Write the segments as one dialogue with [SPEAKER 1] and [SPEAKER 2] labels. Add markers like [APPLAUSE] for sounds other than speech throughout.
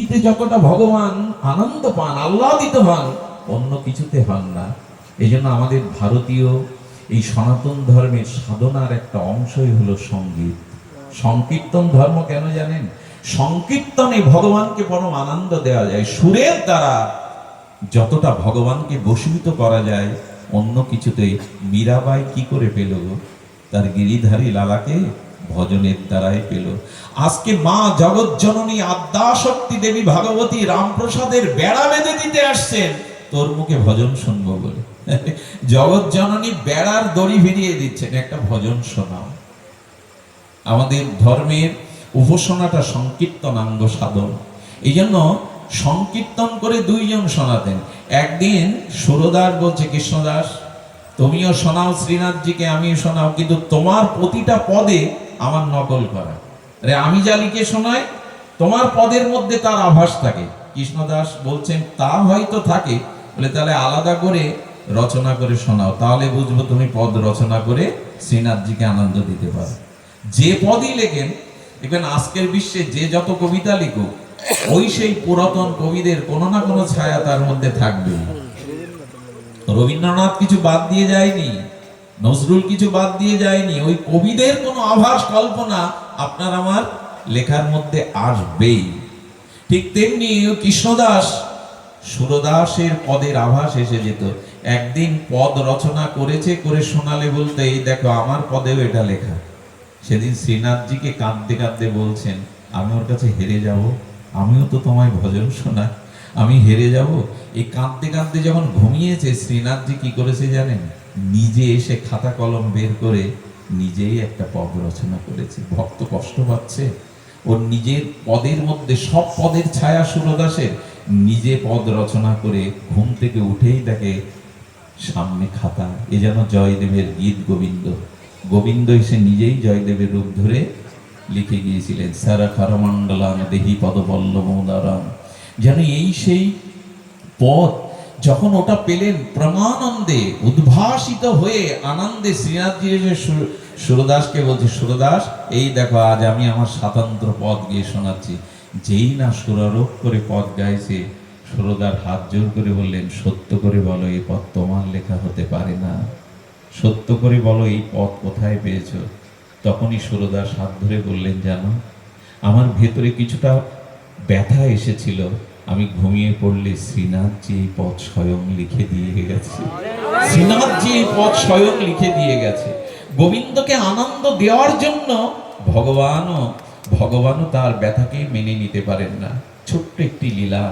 [SPEAKER 1] ইতে যতটা ভগবান, আনন্দ পান, আহ্লাদিত হন, অন্য কিছুতে হন না। এই জন্য আমাদের ভারতীয় এই সনাতন ধর্মের সাধনার একটা অংশই হলো সংগীত। সংকীর্তন ধর্ম কেন জানেন? সংকীর্তনে ভগবানকে পরম আনন্দ দেওয়া যায়। সুরের দ্বারা যতটা ভগবানকে বশীভূত করা যায়, অন্য কিছুতেই মীরাবাই কি করে পেল তার গিরিধারী লালাকে ভজনের দ্বারাই পেল। আজকে মা জগৎ জননী আদ্যাশক্তি দেবী ভাগবতী রামপ্রসাদের বেড়া বেঁধে দিতে আসছেন। তোর মুখে ভজন শুনব বলে। [LAUGHS] জগৎ জননী বেড়ার দড়ি ভিড়িয়ে দিচ্ছেন। একটা ভজন শোনাও। আমাদের ধর্মের উপাসনাটা সংকীর্তনাঙ্গ সাধন। এই জন্য সংকীর্তন করে দুইজন শোনাতেন। একদিন সুরদাস বলছে কৃষ্ণদাস তুমিও শোনাও, শ্রীনাথজিকে আমিও শোনাও, কিন্তু তোমার প্রতিটা পদে আমার নকল করা। আরে আমি যা লিখে শোনাই, তোমার পদের মধ্যে তার আভাস থাকে। কৃষ্ণদাস বলছেন, তা হয়তো থাকে। বলে তাহলে আলাদা করে রচনা করে শোনাও। তাহলে বুঝব তুমি পদ রচনা করে শ্রীনাথজিকে আনন্দ দিতে পারো। যে পদই লেখেন, দেখবেন আজকের বিশ্বে যে যত কবিতা লিখুক, ওই সেই পুরাতন কবিদের কোনো না কোনো ছায়া তার মধ্যে থাকবে রবীন্দ্রনাথ কিছু বাদ দিয়ে যায়নি। নজরুল কিছু বাদ দিয়ে যায়নি। ওই কবিদের কোনো আভাস, কল্পনা আপনার আমার লেখার মধ্যে আসবেই। ঠিক তেমনি কৃষ্ণদাস, সুরদাসের পদের আভাস এসে যেত। একদিন পদ রচনা করেছে, করে শোনালে বলতে, এই দেখো, আমার পদেও এটা লেখা। সেদিন শ্রীনাথজিকে কাঁদতে কাঁদতে বলছেন, আমি ওর কাছে হেরে যাব। আমিও তো তোমায় ভজন শোনা, আমি হেরে যাব। এই কাঁদতে কাঁদতে যখন ঘুমিয়েছে, শ্রীনাথজি কি করেছে জানেন? নিজে এসে খাতা কলম বের করে নিজেই একটা পদ রচনা করেছে। ভক্ত কষ্ট পাচ্ছে। ওর নিজের পদের মধ্যে, সব পদের ছায়া সুরদাসের নিজে পদ রচনা করে ঘুম থেকে উঠেই দেখে সামনে খাতা, এ যেন জয়দেবের গীত গোবিন্দ। গোবিন্দ এসে নিজেই জয়দেবের রূপ ধরে লিখে গিয়েছিলেন সারা খারমণ্ডলাম দেহি পদপল্লবোদারাম যেন এই সেই পথ, যখন ওটা পেলেন প্রমানন্দে উদ্ভাসিত হয়ে আনন্দে শ্রীনাথজি সুরদাসকে বলছে, সুরদাস, এই দেখো, আজ আমি আমার স্বাতন্ত্র পদ গিয়ে শোনাচ্ছি। যেই না সুরারোপ করে পদ গাইছে, সুরদার হাত জোর করে বললেন, সত্য করে বলো, এই পথ তোমার লেখা হতে পারে না। সত্য করে বলো, এই পথ কোথায় পেয়েছ? তখনই সুরদাস হাত ধরে বললেন, জানো, আমার ভেতরে কিছুটা ব্যথা এসেছিল। আমি ঘুমিয়ে পড়লে শ্রীনাথজি এই পথ স্বয়ং লিখে দিয়ে গেছে। শ্রীনাথজি এই পথ স্বয়ং লিখে দিয়ে গেছে। গোবিন্দকে আনন্দ দেওয়ার জন্য ভগবানও ভগবানও তার ব্যথাকে মেনে নিতে পারেন না। ছোট্ট একটি লীলা।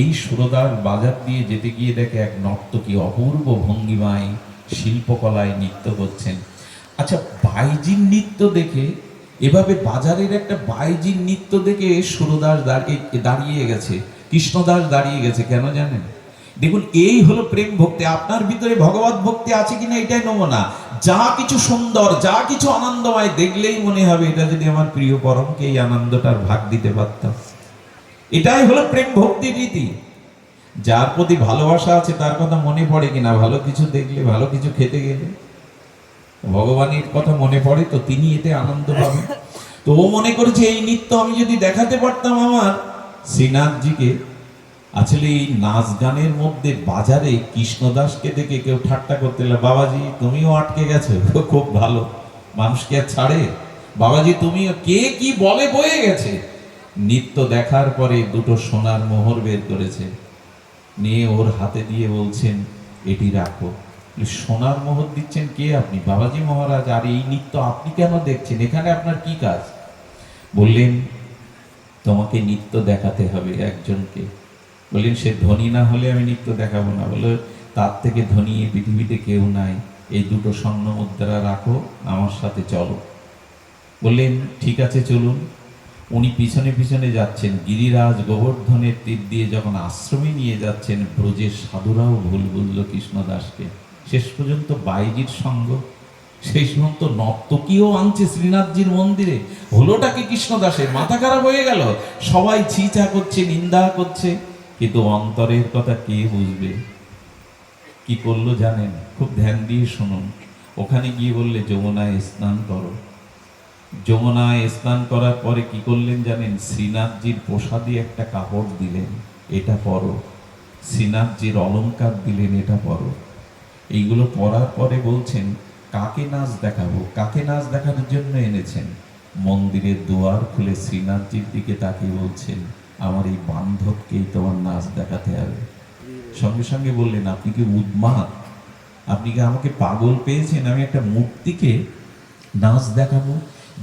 [SPEAKER 1] এই সুরদার বাজার দিয়ে যেতে গিয়ে দেখে এক নর্তকী অপূর্ব ভঙ্গিমায় শিল্পকলায় নৃত্য করছেন। আচ্ছা বাইজির নৃত্য দেখে, এভাবে বাজারের একটা বাইজির নৃত্য দেখে সুরদাস দাঁড়িয়ে দাঁড়িয়ে গেছে। কৃষ্ণদাস দাঁড়িয়ে গেছে, কেন জানেন? দেখুন, এই হলো প্রেম ভক্তি। আপনার ভিতরে ভগবত ভক্তি আছে কিনা এটাই নমুনা। যা কিছু সুন্দর, যা কিছু আনন্দময়, দেখলেই মনে হবে এটা যদি আমার প্রিয় পরমকে এই আনন্দটার ভাগ দিতে পারতাম। এটাই হলো প্রেম ভক্তির রীতি। যার প্রতি ভালোবাসা আছে, তার কথা মনে পড়ে কিনা? ভালো কিছু দেখলে, ভালো কিছু খেতে গেলে। ভগবানের কথা মনে পড়ে তো তিনি এতে আনন্দ পাবেন। তো ও মনে করেছে, এই নৃত্য আমি যদি দেখাতে পারতাম আমার শ্রীনাথজিকে আসলে এই নাচ গানের মধ্যে বাজারে কৃষ্ণদাসকে দেখে কেউ ঠাট্টা করতে বাবাজি, তুমিও আটকে গেছো, [LAUGHS] খুব ভালো। মানুষকে আর ছাড়ে? বাবাজি, তুমিও কে কি বলে বয়ে গেছে? নৃত্য দেখার পরে দুটো সোনার মোহর বের করেছে। নিয়ে ওর হাতে দিয়ে বলছেন, এটি রাখো। সোনার মোহর দিচ্ছেন কে আপনি? বাবাজি মহারাজ, আর এই নৃত্য আপনি কেন দেখছেন? এখানে আপনার কি কাজ? বললেন তোমাকে নৃত্য দেখাতে হবে একজনকে। বললেন, সে ধনী না হলে আমি নৃত্য দেখাবো না। বলে তার থেকে ধনী এই পৃথিবীতে কেউ নাই। এই দুটো স্বর্ণ মুদ্রা রাখো, আমার সাথে চলো। বললেন, ঠিক আছে, চলুন। উনি পিছনে পিছনে যাচ্ছেন। গিরিরাজ গোবর্ধনের তীর দিয়ে যখন আশ্রমে নিয়ে যাচ্ছেন, ব্রজের সাধুরাও ভুল বুঝল কৃষ্ণদাসকে। শেষ পর্যন্ত বাইজির সঙ্গ সেই সমস্ত নর্তকীও আনছে শ্রীনাথজির মন্দিরে। হলোটা কি কৃষ্ণদাসের মাথা খারাপ হয়ে গেল। সবাই ছিচা করছে, নিন্দা করছে। কিন্তু অন্তরের কথা কে বুঝবে? কি করল জানেন? খুব ধ্যান দিয়ে শুনুন। ওখানে গিয়ে বললে, যমুনায় স্নান করো। যমুনায় স্নান করার পরে কি করলেন জানেন? শ্রীনাথজির প্রসাদী একটা কাপড় দিলেন, এটা পরো। শ্রীনাথজির অলংকার দিলেন, এটা পরো। এইগুলো পরার পরে বলছেন কাকে নাচ দেখাবো? কাকে নাচ দেখানোর জন্য এনেছেন? মন্দিরের দুয়ার খুলে শ্রীনাথজির দিকে তাকিয়ে বলছেন, আমার এই বান্ধবকেই তোমার নাচ দেখাতে হবে। সঙ্গে সঙ্গে বললেন, আপনি কি উন্মাদ আপনি কি আমাকে পাগল পেয়েছেন? আমি একটা মূর্তিকে নাচ দেখাবো?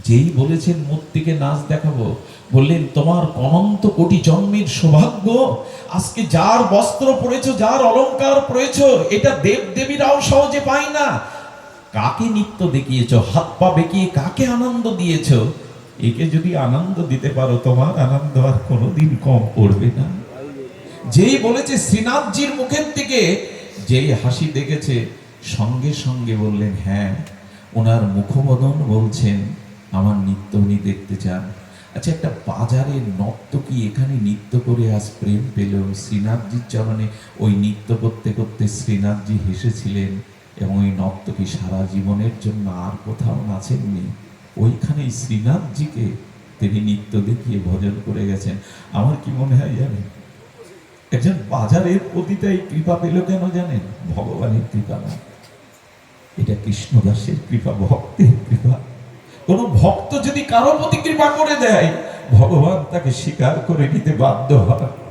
[SPEAKER 1] যেই বলেছেন মূর্তিকে নাচ দেখাবো, বললেন, তোমার অনন্ত কোটি জন্মের সৌভাগ্য, আজকে যার বস্ত্র পরেছো, যার অলংকার পরেছো, এটা দেব দেবীরাও সহজে পায় না। কাকে নৃত্য দেখিয়েছো? হাত পা বেঁকিয়ে কাকে আনন্দ দিয়েছ? একে যদি আনন্দ দিতে পারো, তোমার আনন্দ আর কোনোদিন কম পড়বে না। যেই বলেছে শ্রীনাথজির মুখের থেকে যেই হাসি দেখেছে, সঙ্গে সঙ্গে বললেন হ্যাঁ ওনার মুখবদন বলছেন, আমার নৃত্য উনি দেখতে চান। আচ্ছা একটা বাজারে নর্তকী এখানে নৃত্য করে আজ প্রেম পেল। শ্রীনাথজির চরণে ওই নৃত্য করতে করতে শ্রীনাথজি হেসেছিলেন এবং ওই নর্তকী সারা জীবনের জন্য আর কোথাও নাচেননি। ওইখানেই শ্রীনাথজিকে তিনি নৃত্য দেখিয়ে ভজন করে গেছেন। আমার কি মনে হয় জানেন? একজন বাজারের পতিতাই কৃপা পেল কেন জানেন? ভগবানের কৃপা না। এটা কৃষ্ণদাসের কৃপা, ভক্তের কৃপা। কোন ভক্ত যদি কারও প্রতি কৃপা করে দেয়, ভগবান তাকে স্বীকার করে নিতে বাধ্য হয়।